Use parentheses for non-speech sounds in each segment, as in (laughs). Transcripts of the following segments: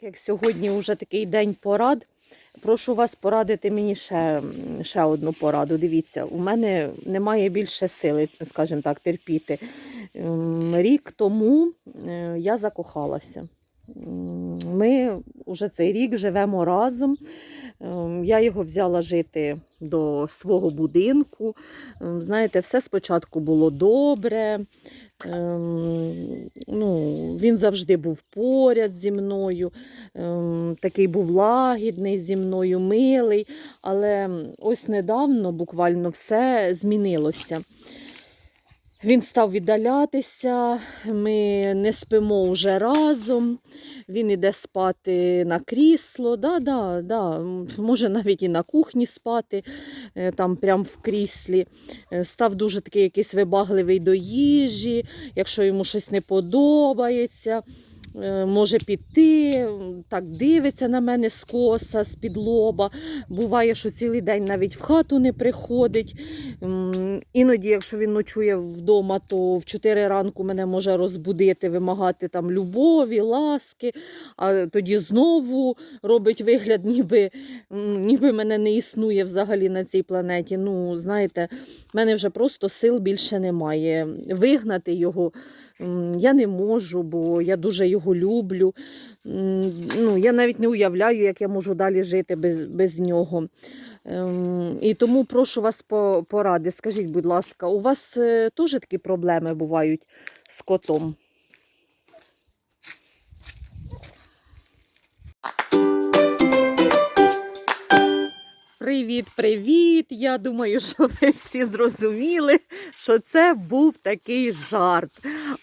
Так як сьогодні вже такий день порад, прошу вас порадити мені ще, ще одну пораду. Дивіться, у мене немає більше сили, скажімо так, терпіти. Рік тому е, я закохалася. Ми вже цей рік живемо разом. Ем, Я його взяла жити до свого будинку. Ем, Знаєте, все спочатку було добре. Ем, ну, він завжди був поряд зі мною, ем, такий був лагідний зі мною, милий. Але ось недавно буквально все змінилося. Він став віддалятися, ми не спимо вже разом. Він іде спати на крісло, да, да, да, може навіть і на кухні спати, е, там прямо в кріслі. Е, Став дуже такий якийсь вибагливий до їжі, якщо йому щось не подобається. Е, Може піти, так дивиться на мене скоса, з-під лоба. Буває, що цілий день навіть в хату не приходить. Іноді, якщо він ночує вдома, то в 4 ранку мене може розбудити, вимагати там любові, ласки, а тоді знову робить вигляд, ніби, ніби мене не існує взагалі на цій планеті. Ну, знаєте, в мене вже просто сил більше немає. Вигнати його я не можу, бо я дуже його люблю. Ну, я навіть не уявляю, як я можу далі жити без, без нього. Ем, І тому прошу вас по поради. Скажіть, будь ласка, у вас е, теж такі проблеми бувають з котом? Привіт, привіт! Я думаю, (laughs) що ви всі зрозуміли, що це був такий жарт.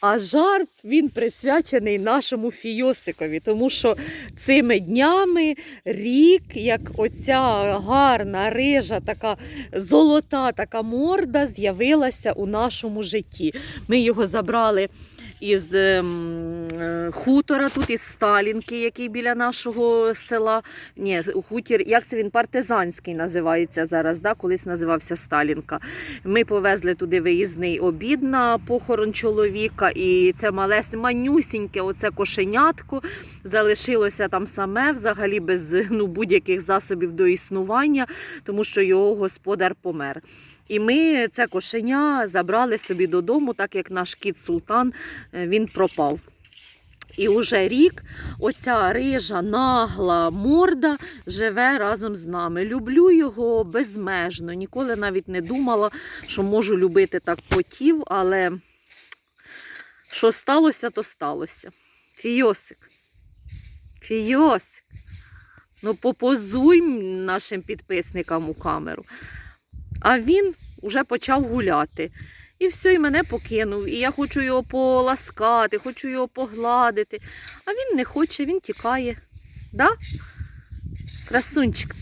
А жарт він присвячений нашому фійосикові, тому що цими днями рік, як оця гарна, рижа, така золота така морда з'явилася у нашому житті. Ми його забрали із ем, хутора, тут із Сталінки, який біля нашого села. Ні, хутір, як це він партизанський називається зараз, да? колись називався Сталінка. Ми повезли туди виїзний обід на похорон чоловіка, і це малес, манюсіньке, оце кошенятко залишилося там саме, взагалі без ну, будь-яких засобів до існування, тому що його господар помер. І ми це кошеня забрали собі додому, так як наш кіт Султан е, він пропав. І уже рік оця рижа, нагла морда живе разом з нами. Люблю його безмежно. Ніколи навіть не думала, що можу любити так котів, але що сталося, то сталося. Фійосик. Фійосик. Ну, попозуй нашим підписникам у камеру. А він вже почав гуляти. І все, і мене покинув. І я хочу його поласкати, хочу його погладити. А він не хоче, він тікає. Да? Красунчик.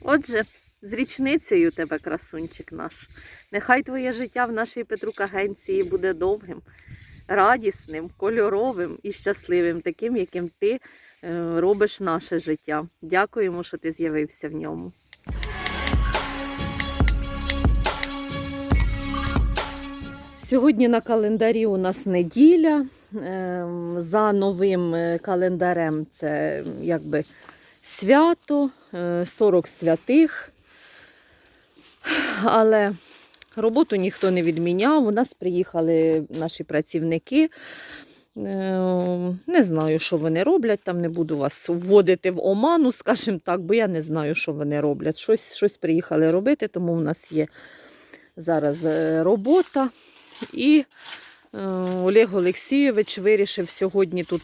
Отже, з річницею тебе, красунчик наш. Нехай твоє життя в нашій Петрук-агенції буде довгим, радісним, кольоровим і щасливим, таким, яким ти е, робиш наше життя. Дякуємо, що ти з'явився в ньому. Сьогодні на календарі у нас неділя. Ем, За новим е, календарем це якби свято, е, 40 святих. Але роботу ніхто не відміняв. У нас приїхали наші працівники. Е, Не знаю, що вони роблять. Там не буду вас вводити в оману, скажімо так, бо я не знаю, що вони роблять. Щось, щось приїхали робити, тому в нас є зараз е, робота. І е, Олег Олексійович вирішив сьогодні тут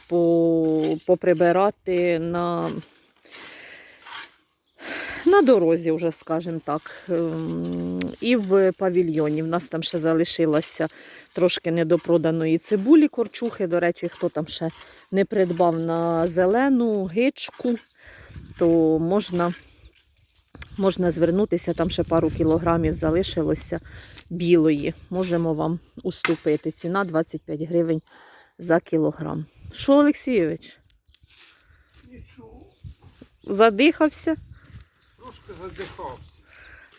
поприбирати на, на дорозі, вже, скажімо так, ем, і в павільйоні. В нас там ще залишилося трошки недопроданої цибулі корчухи. До речі, хто там ще не придбав на зелену гичку, то можна, можна звернутися, там ще пару кілограмів залишилося білої. Можемо вам уступити. Ціна 25 гривень за кілограм. Що, Олексійович? Нічого, Задихався? трошки задихав.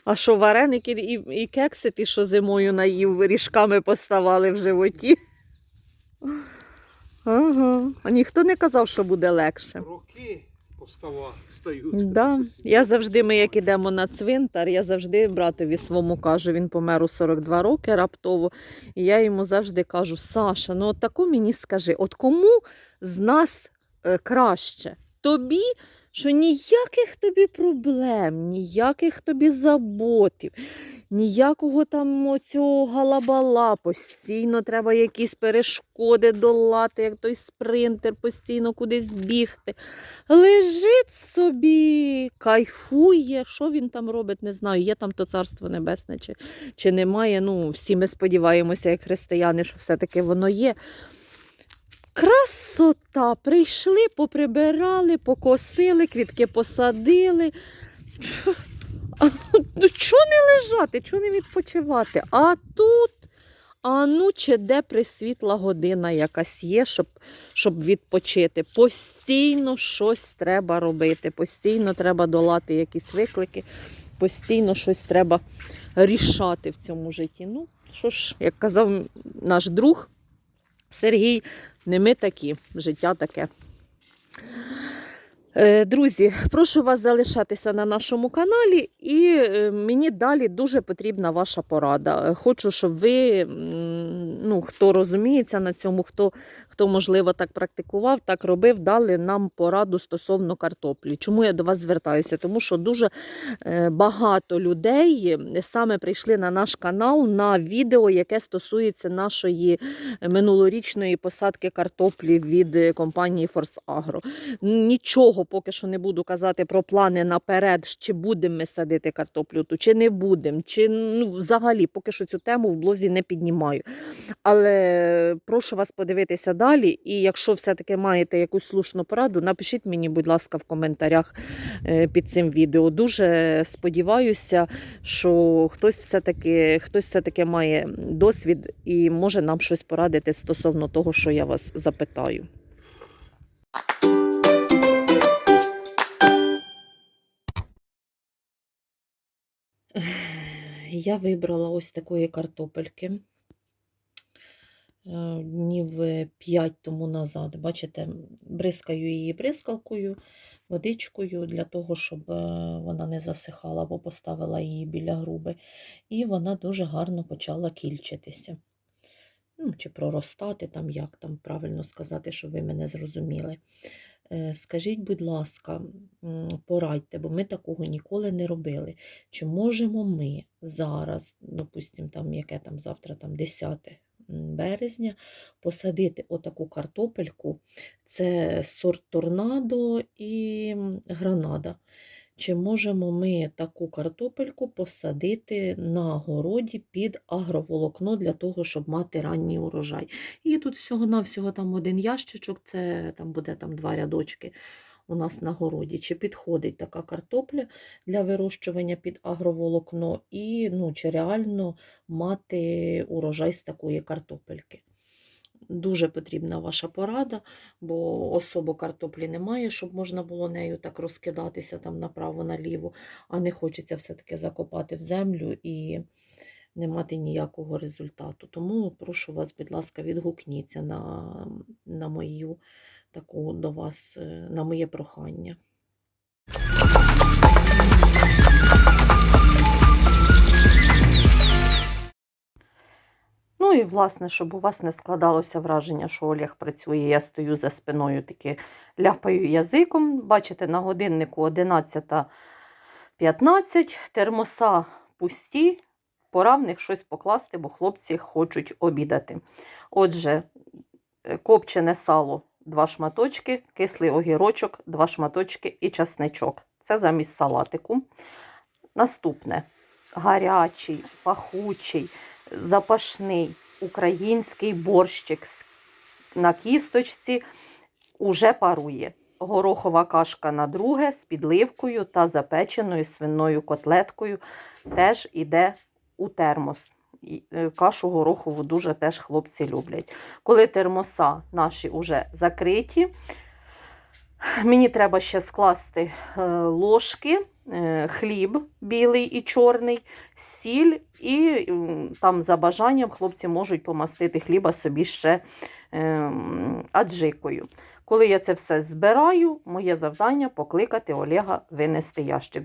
А що, вареники і, і кекси, ті, що зимою наїв, ріжками поставали в животі? Ага. А ніхто не казав, що буде легше. Роки постава стають. Да. Я завжди, ми як ідемо на цвинтар, я завжди братові своєму кажу, він помер у 42 роки раптово. І я йому завжди кажу: Саша, ну от таку мені скажи, от кому з нас е, краще? Тобі, що ніяких тобі проблем, ніяких тобі заботів, ніякого там оцього галабала, постійно треба якісь перешкоди долати, як той спринтер, постійно кудись бігти. Лежить собі, кайфує. Що він там робить, не знаю. Є там то царство небесне чи, чи немає. Ну, всі ми сподіваємося, як християни, що все-таки воно є. Красота! Прийшли, поприбирали, покосили, квітки посадили. Ну, чого не лежати, чого не відпочивати? А тут, а ну, чи де присвітла година якась є, щоб щоб відпочити. Постійно щось треба робити, постійно треба долати якісь виклики, постійно щось треба рішати в цьому житті. Ну, що ж, як казав наш друг Сергій, не ми такі, життя таке. Е, Друзі, прошу вас залишатися на нашому каналі, і е, мені далі дуже потрібна ваша порада. Е, Хочу, щоб ви, ну, хто розуміється на цьому, хто, хто можливо так практикував, так робив, дали нам пораду стосовно картоплі. Чому я до вас звертаюся? Тому що дуже багато людей саме прийшли на наш канал на відео, яке стосується нашої минулорічної посадки картоплі від компанії Force Agro. Нічого поки що не буду казати про плани наперед, чи будемо ми садити картоплю ту, чи не будемо, чи ну, взагалі поки що цю тему в блозі не піднімаю. Але прошу вас подивитися далі. І якщо все-таки маєте якусь слушну пораду, напишіть мені, будь ласка, в коментарях е, під цим відео. Дуже сподіваюся, що хтось все-таки, хтось все-таки має досвід і може нам щось порадити стосовно того, що я вас запитаю. Я вибрала ось такої картопельки е, днів 5 тому назад. Бачите, бризкаю її бризкалкою, водичкою для того, щоб е, вона не засихала, бо поставила її біля груби. І вона дуже гарно почала кільчитися. Ну, чи проростати, там, як там правильно сказати, щоб ви мене зрозуміли. Е, Скажіть, будь ласка, порадьте, бо ми такого ніколи не робили. Чи можемо ми зараз, допустимо, там, яке там завтра там 10 березня, посадити отаку картопельку? Це сорт торнадо і гранада. Чи можемо ми таку картопельку посадити на городі під агроволокно для того, щоб мати ранній урожай? І тут всього-навсього там один ящичок, це там буде там два рядочки у нас на городі. Чи підходить така картопля для вирощування під агроволокно, і ну, чи реально мати урожай з такої картопельки? Дуже потрібна ваша порада, бо особо картоплі немає, щоб можна було нею так розкидатися там направо-наліво, а не хочеться все-таки закопати в землю і не мати ніякого результату. Тому прошу вас, будь ласка, відгукніться на, на мою таку до вас, е, на моє прохання. Ну і власне, щоб у вас не складалося враження, що Олег працює, я стою за спиною, таки ляпаю язиком. Бачите, на годиннику 11.15, термоса пусті, пора в них щось покласти, бо хлопці хочуть обідати. Отже, е, копчене сало два шматочки, кислий огірочок, два шматочки і часничок. Це замість салатику. Наступне гарячий, пахучий, запашний український борщик на кісточці уже парує. Горохова кашка на друге з підливкою та запеченою свиною котлеткою теж іде у термос. Е, Кашу горохову дуже теж хлопці люблять. Коли термоса наші вже закриті, мені треба ще скласти е, ложки хліб білий і чорний, сіль, і там за бажанням хлопці можуть помастити хліба собі ще ем, аджикою. Коли я це все збираю, моє завдання покликати Олега винести ящик.